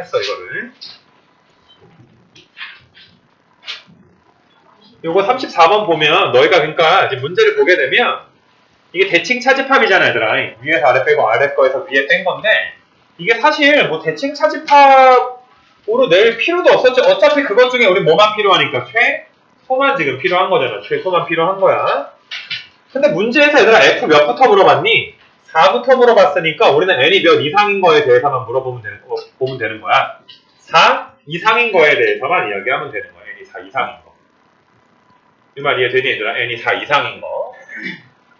했어 이거를. 요거 34번 보면 너희가 그러니까 이제 문제를 보게 되면 이게 대칭 차집합이잖아 얘들아. 위에서 아래 빼고 아래 거에서 위에 뺀 건데 이게 사실 뭐 대칭 차집합으로 낼 필요도 없었죠. 어차피 그것 중에 우리 뭐만 필요하니까? 최소만 지금 필요한 거잖아. 최소만 필요한 거야. 근데 문제에서 얘들아 F 몇부터 물어봤니? 4부터 물어봤으니까 우리는 n이 몇 이상인 거에 대해서만 물어보면 되는 거, 보면 되는 거야 4 이상인 거에 대해서만 이야기하면 되는 거야 n이 4 이상인 거 이 말 이해되니 얘들아? n이 4 이상인 거.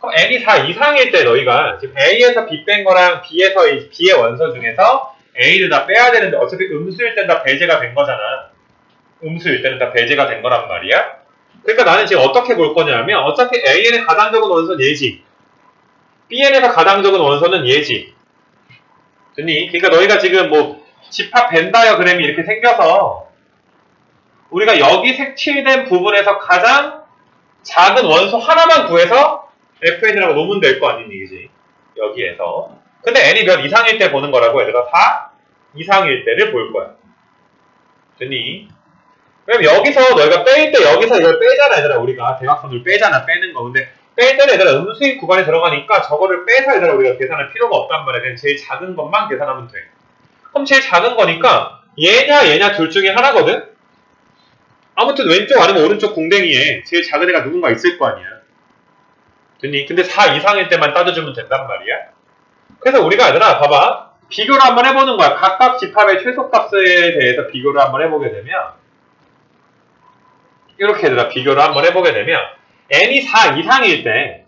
그럼 n이 4 이상일 때 너희가 지금 a에서 b 뺀 거랑 b에서 이 b의 원소 중에서 a를 다 빼야 되는데 어차피 음수일 땐다 배제가 된 거잖아. 음수일 때는 다 배제가 된 거란 말이야. 그러니까 나는 지금 어떻게 볼 거냐면 어차피 an의 가장 적은 원소는 얘지. bn에서 가장 적은 원소는 얘지. 됐니? 그러니까 너희가 지금 뭐 집합 벤 다이어그램이 이렇게 생겨서 우리가 여기 색칠된 부분에서 가장 작은 원소 하나만 구해서 FN이라고 놓으면 될 거 아닌 얘기지. 여기에서. 근데 N이 몇 이상일 때 보는 거라고 얘들아 4 이상일 때를 볼 거야. 됐니? 왜냐면 여기서 너희가 뺄 때 여기서 이걸 빼잖아 얘들아 우리가 대각선을 빼잖아 빼는 거. 근데 뺄 때는 얘들아 음수인 구간에 들어가니까 저거를 빼서 얘들아 우리가 계산할 필요가 없단 말이야. 그냥 제일 작은 것만 계산하면 돼. 그럼 제일 작은 거니까 얘냐 얘냐 둘 중에 하나거든? 아무튼 왼쪽 아니면 오른쪽 궁뎅이에 제일 작은 애가 누군가 있을 거 아니야. 됐니? 근데 4 이상일 때만 따져주면 된단 말이야. 그래서 우리가 얘들아 봐봐. 비교를 한번 해보는 거야. 각각 집합의 최소값에 대해서 비교를 한번 해보게 되면 이렇게 얘들아 비교를 한번 해보게 되면 n이 4 이상일 때한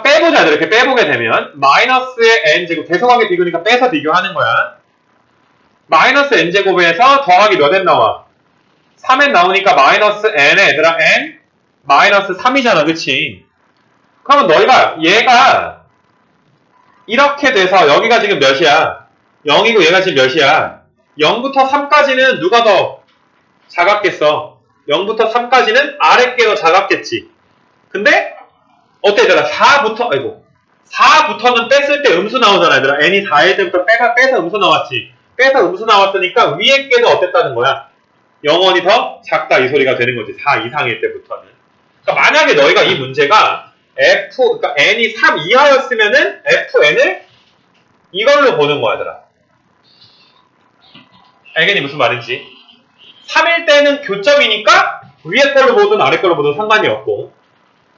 빼보자 이렇게 빼보게 되면 마이너스의 n제곱 계속하게 비교니까 빼서 비교하는 거야. 마이너스 n제곱에서 더하기 몇 n 나와? 3n 나오니까 마이너스 n에 얘들아 n 마이너스 3이잖아 그치? 그러면 너희가 얘가 이렇게 돼서 여기가 지금 몇이야? 0이고 얘가 지금 몇이야? 0부터 3까지는 누가 더 작았겠어? 0부터 3까지는 아래 게더 작았겠지. 근데 어때 얘들아? 4부터 아이고 4부터는 뺐을 때 음수 나오잖아 얘들아. n이 4일 때부터 빼가 빼서 음수 나왔지. 빼서 음수 나왔으니까 위에 게도 어땠다는 거야? 0원이 더 작다 이 소리가 되는 거지. 4 이상일 때부터는. 그러니까 만약에 너희가 이 문제가 f 그러니까 n이 3 이하였으면은 fn을 이걸로 보는 거야, 얘들아. 알겠니 무슨 말인지? 3일 때는 교점이니까 위에 걸로 보든 아래 걸로 보든 상관이 없고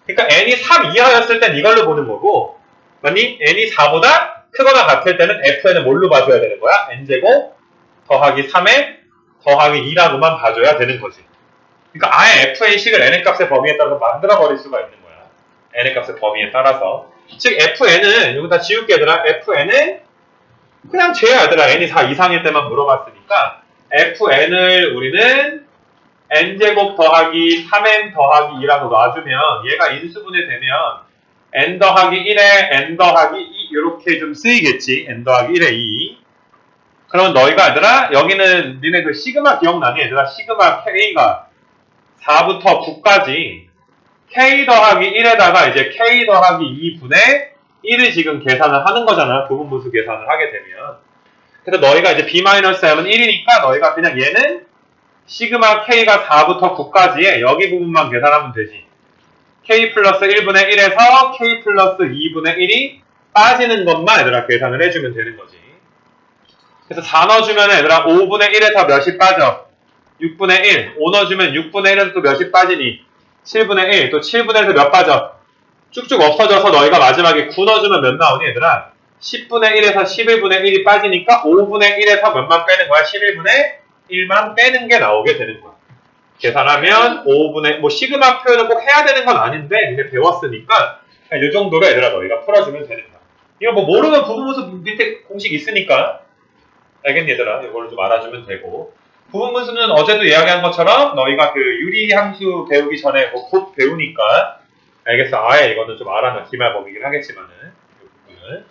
그러니까 n이 3 이하였을 땐 이걸로 보는 거고 맞니? n이 4보다 크거나 같을 때는 fn을 뭘로 봐줘야 되는 거야? n제곱 더하기 3에 더하기 2라고만 봐줘야 되는 거지. 그러니까 아예 f의 식을 n의 값의 범위에 따라서 만들어 버릴 수가 있는 거야. n의 값의 범위에 따라서. 즉 fn은 여기다 지울게 얘들아 fn은 그냥 죄야 얘들아 n이 4 이상일 때만 물어봤으니까 fn을 우리는 n제곱 더하기 3n 더하기 2라고 놔주면 얘가 인수분해 되면 n 더하기 1에 n 더하기 2 이렇게 좀 쓰이겠지? n 더하기 1에 2 그러면 너희가 얘들아 여기는 니네 그 시그마 기억나니? 얘들아 시그마 k가 4부터 9까지 k 더하기 1에다가 이제 k 더하기 2분의 1을 지금 계산을 하는 거잖아. 부분분수 계산을 하게 되면. 그래서 너희가 이제 b-m은 1이니까 너희가 그냥 얘는 시그마 k가 4부터 9까지의 여기 부분만 계산하면 되지 k 플러스 1분의 1에서 k 플러스 2분의 1이 빠지는 것만 얘들아 계산을 해주면 되는 거지 그래서 4 넣어주면 얘들아 5분의 1에서 몇이 빠져? 6분의 1. 5 넣어주면 6분의 1에서 또 몇이 빠지니? 7분의 1. 또 7분의 1에서 몇 빠져? 쭉쭉 없어져서 너희가 마지막에 9 넣어주면 몇 나오니 얘들아? 10분의 1에서 11분의 1이 빠지니까 5분의 1에서 몇만 빼는 거야? 11분의 1만 빼는 게 나오게 되는 거야. 계산하면 5분의 뭐 시그마 표현을 꼭 해야 되는 건 아닌데 이제 배웠으니까 이 정도로 얘들아 너희가 풀어주면 되는 거야. 이거 뭐 모르면 부분분수 밑에 공식 있으니까. 알겠니 얘들아? 이걸로 좀 알아주면 되고. 부분분수는 어제도 이야기한 것처럼 너희가 그 유리함수 배우기 전에 뭐곧 배우니까. 알겠어. 아예 이거는 좀 알아놔. 기말범이긴 하겠지만은. 이 부분은